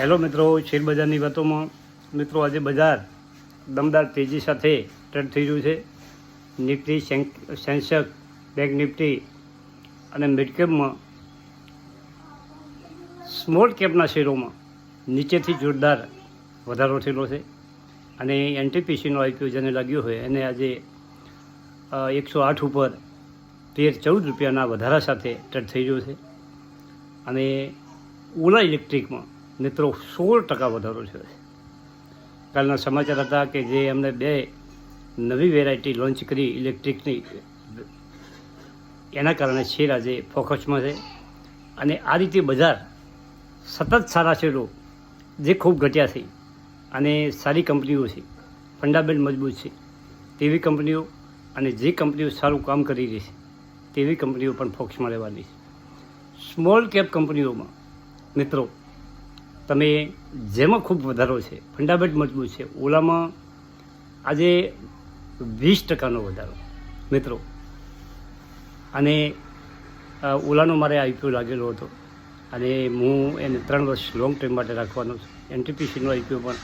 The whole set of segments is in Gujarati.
હેલો મિત્રો શેરબજારની વાતોમાં. મિત્રો, આજે બજાર દમદાર તેજી સાથે ટ્રેડ થઈ રહ્યું છે. નિફ્ટી સેન્સેક્સ બેંક નિફ્ટી અને મિડકેપમાં સ્મોલ કેપના શેરોમાં નીચેથી જોરદાર વધારો થયેલો છે. અને એનટીપીસીનો આઈપીઓ જેને લાગ્યો હોય એને આજે એકસો આઠ ઉપર તેર ચૌદ રૂપિયાના વધારા સાથે ટ્રેડ થઈ રહ્યો છે. અને ઓલા ઇલેક્ટ્રિકમાં મિત્રો સોળ ટકા વધારો છે. કાલના સમાચાર હતા કે જે એમને બે નવી વેરાયટી લોન્ચ કરી ઇલેક્ટ્રિકની એના કારણે શેર આજે ફોકસમાં છે. અને આ રીતે બજાર સતત સારા શેરો જે ખૂબ ઘટ્યા છે અને સારી કંપનીઓ છે ફંડામેન્ટ મજબૂત છે. તેવી કંપનીઓ અને જે કંપનીઓ સારું કામ કરી રહી છે, તેવી કંપનીઓ પણ ફોકસમાં રહેવાની છે. સ્મોલ કેપ કંપનીઓમાં મિત્રો તમે જેમાં ખૂબ વધારો છે, ફંડામેન્ટ મજબૂત છે, ઓલામાં આજે વીસ ટકાનો વધારો. મિત્રો, અને ઓલાનો મારે આઈપીઓ લાગેલો હતો. અને હું એને ત્રણ વર્ષ લોંગ ટર્મ માટે રાખવાનો છું. એનટીપીસીનો આઈપીઓ પણ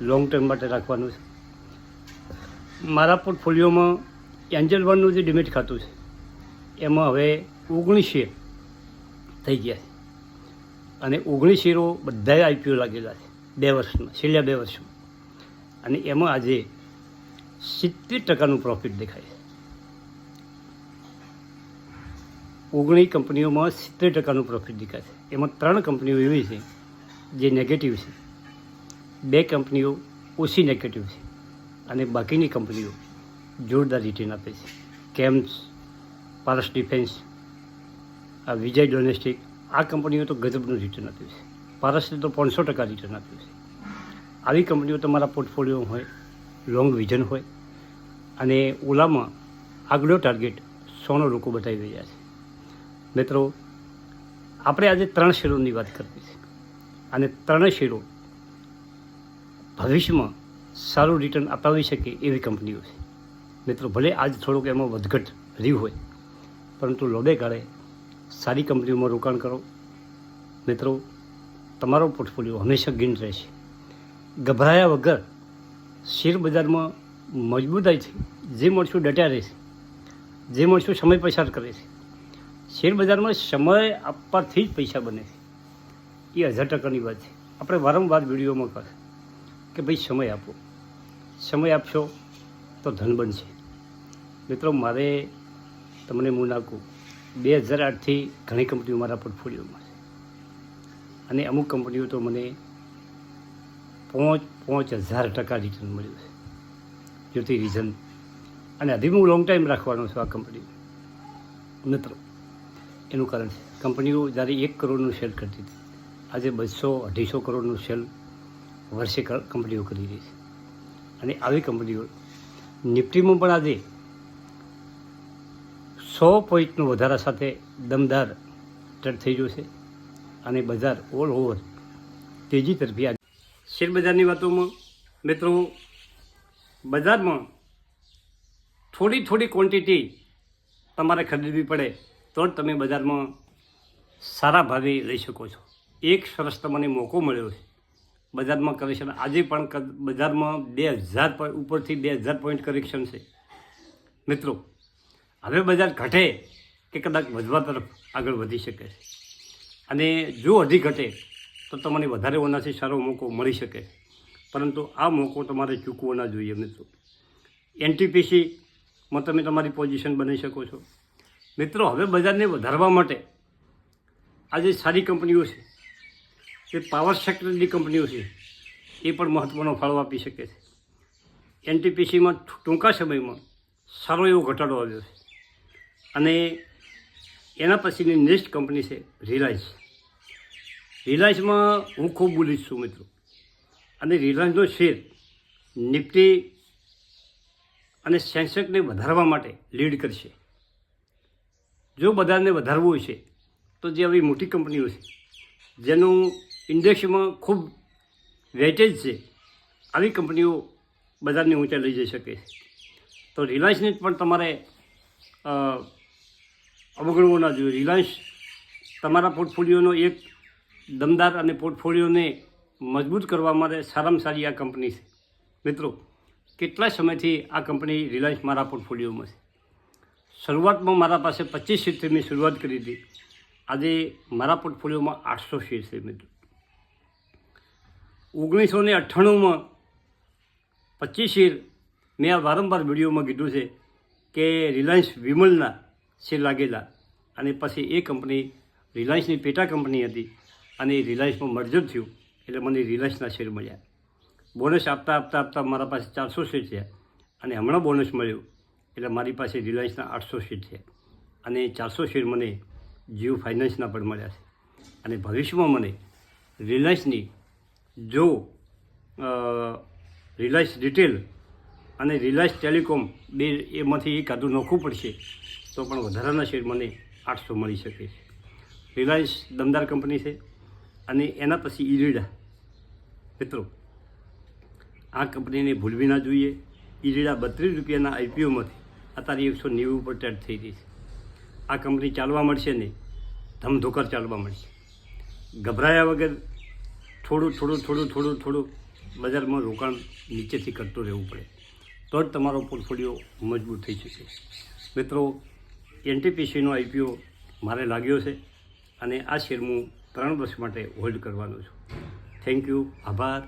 લોંગ ટર્મ માટે રાખવાનો છે. મારા પોર્ટફોલિયોમાં એન્જલ વનનું જે ડિમેટ ખાતું છે, એમાં હવે ઓગણીસે થઈ ગયા છે. અને ઓગણીસ હીરો બધાએ આઈપીઓ લાગેલા છે. બે વર્ષમાં, છેલ્લા બે વર્ષમાં. અને એમાં આજે સિત્તેર ટકાનું પ્રોફિટ દેખાય છે. ઓગણીસ કંપનીઓમાં સિત્તેર ટકાનું પ્રોફિટ દેખાય છે. એમાં ત્રણ કંપનીઓ એવી છે જે નેગેટિવ છે. બે કંપનીઓ ઓછી નેગેટિવ છે. અને બાકીની કંપનીઓ જોરદાર રિટર્ન આપે છે. કેમ્સ, પારસ ડિફેન્સ, આ વિજય ડોમેસ્ટિક આ કંપનીઓ તો ગજબનું રિટર્ન આપ્યું છે. પારસને તો પાંચસો ટકા રિટર્ન આપ્યું છે. આવી કંપનીઓ તમારા પોર્ટફોલિયો હોય, લોંગ વિઝન હોય, અને ઓલામાં આગલો ટાર્ગેટ સોનો લોકો બતાવી રહ્યા છે. મિત્રો, આપણે આજે ત્રણ શેરોની વાત કરવી છે. અને ત્રણેય શેરો ભવિષ્યમાં સારું રિટર્ન અપાવી શકે એવી કંપનીઓ છે. મિત્રો, ભલે આજ થોડુંક એમાં વધઘટ રહ્યું હોય, પરંતુ લોબે ગાળે સારી કંપનીઓમાં રોકાણ કરો. મિત્રો, તમારો પોર્ટફોલિયો હંમેશા ગીન રહેશે. ગભરાયા વગર શેર બજારમાં મજબૂતાઈથી જે મળશું ડટ્યા રહેશે, જે મળશું સમય પસાર કરે છે, શેર બજારમાં સમય આપવાથી જ પૈસા બને છે. એ હજાર ટકાની વાત છે. આપણે વારંવાર વિડીયોમાં કહે કે ભાઈ, સમય આપો. સમય આપશો તો ધન બનશે. મિત્રો, મારે તમને હું નાખું બે હજાર આઠથી ઘણી કંપનીઓ મારા પોર્ટફોલિયોમાં છે. અને અમુક કંપનીઓ તો મને પાંચ પાંચ હજાર ટકા રિટર્ન મળ્યું છે. જ્યોતિ રીઝન અને હજી હું લોંગ ટાઈમ રાખવાનો છું આ કંપની મિત્રો એનું કારણ છે. કંપનીઓ જ્યારે એક કરોડનું સેલ કરતી હતી, આજે બસો અઢીસો કરોડનું સેલ વર્ષે કંપનીઓ કરી રહી છે. અને આવી કંપનીઓ નિફ્ટીમાં પણ આજે સો પોઈન્ટનો વધારા સાથે દમદાર ટ્રેડ થઈ ગયો છે અને બજાર ઓલ ઓવર તેજી તરફી આ શેર બજારની વાતોમાં મિત્રો, બજારમાં થોડી થોડી ક્વોન્ટિટી તમારે ખરીદવી પડે તો જ તમે બજારમાં સારા ભાવે લઈ શકો છો. એક સરસ તમને મોકો મળ્યો છે. બજારમાં કરેક્શન આજે પણ બજારમાં બે હજાર પોઈ- ઉપરથી બે હજાર પોઈન્ટ કરેક્શન છે. મિત્રો હવે બજાર ઘટે કે કદાચ વધવા તરફ આગળ વધી શકે છે. અને જો હજી ઘટે, તો તમને વધારે ઓનાથી સારો મોકો મળી શકે. પરંતુ આ મોકો તમારે ચૂકવો ના જોઈએ, મિત્રો. એનટીપીસીમાં તમે તમારી પોઝિશન બનાવી શકો છો. મિત્રો, હવે બજારને વધારવા માટે આજે સારી કંપનીઓ છે, જે પાવર સેક્ટરની કંપનીઓ છે, એ પણ મહત્ત્વનો ફાળો આપી શકે છે. એનટીપીસીમાં ટૂંકા સમયમાં સારો એવો ઘટાડો આવ્યો છે. અને એના પછીની નેક્સ્ટ કંપની છે રિલાયન્સ રિલાયન્સમાં હું ખૂબ બોલીશ છું મિત્રો. અને રિલાયન્સનો શેર નિફ્ટી અને સેન્સેક્સને વધારવા માટે લીડ કરશે. જો બધાને વધારવું છે તો જે આવી મોટી કંપનીઓ છે, જેનું ઇન્ડેક્સમાં ખૂબ વેટેજ છે, આવી કંપનીઓ બજારની ઊંચાઈ લઈ જઈ શકે છે. તો રિલાયન્સને પણ તમારે અવગણવો ન જોઈએ. રિલાયન્સ તમારા પોર્ટફોલિયોનો એક દમદાર અને પોર્ટફોલિયોને મજબૂત કરવા માટે સારામાં સારી આ કંપની છે. મિત્રો, કેટલા સમયથી આ કંપની રિલાયન્સ મારા પોર્ટફોલિયોમાં છે? શરૂઆતમાં મારા પાસે પચીસ સીટથી મેં શરૂઆત કરી હતી. આજે મારા પોર્ટફોલિયોમાં આઠસો શેર છે મિત્રો. ઓગણીસો ને અઠ્ઠાણુંમાં પચીસ શેર મેં આ વારંવાર વિડીયોમાં કીધું છે કે રિલાયન્સ વિમલના શેર લાગેલા. અને પછી એ કંપની રિલાયન્સની પેટા કંપની હતી અને એ રિલાયન્સમાં મર્જર થયું એટલે મને રિલાયન્સના શેર મળ્યા. બોનસ આપતા આપતા આપતા મારા પાસે ચારસો શેર છે અને હમણાં બોનસ મળ્યું એટલે મારી પાસે રિલાયન્સના આઠસો શેર છે અને ચારસો શેર મને જીઓ ફાઇનાન્સના પણ મળ્યા છે. અને ભવિષ્યમાં મને રિલાયન્સની જો રિલાયન્સ રિટેલ અને રિલાયન્સ ટેલિકોમ બે એમાંથી એક આધું નોખવું પડશે, તો પણ વધારાના શેર મને આઠસો મળી શકે છે. રિલાયન્સ દમદાર કંપની છે અને એના પછી ઈરીડા. મિત્રો, આ કંપનીને ભૂલવી ના જોઈએ. ઈરીડા બત્રીસ રૂપિયાના આઈપીઓમાંથી અત્યારે એકસો નેવું ઉપર ટ્રેડ થઈ રહી છે. આ કંપની ચાલવા મળશે ને, ધમધોકર ચાલવા મળશે. ગભરાયા વગર થોડું થોડું થોડું થોડું થોડું બજારમાં રોકાણ નીચેથી કરતું રહેવું પડે. તો જ તમારો પોર્ટફોલિયો મજબૂત થઈ શકે મિત્રો એનટીપીસીનો આઈપીઓ મારે લાગ્યો છે અને આ શેર હું ત્રણ વર્ષ માટે હોલ્ડ કરવાનો છું. થેન્ક યુ આભાર.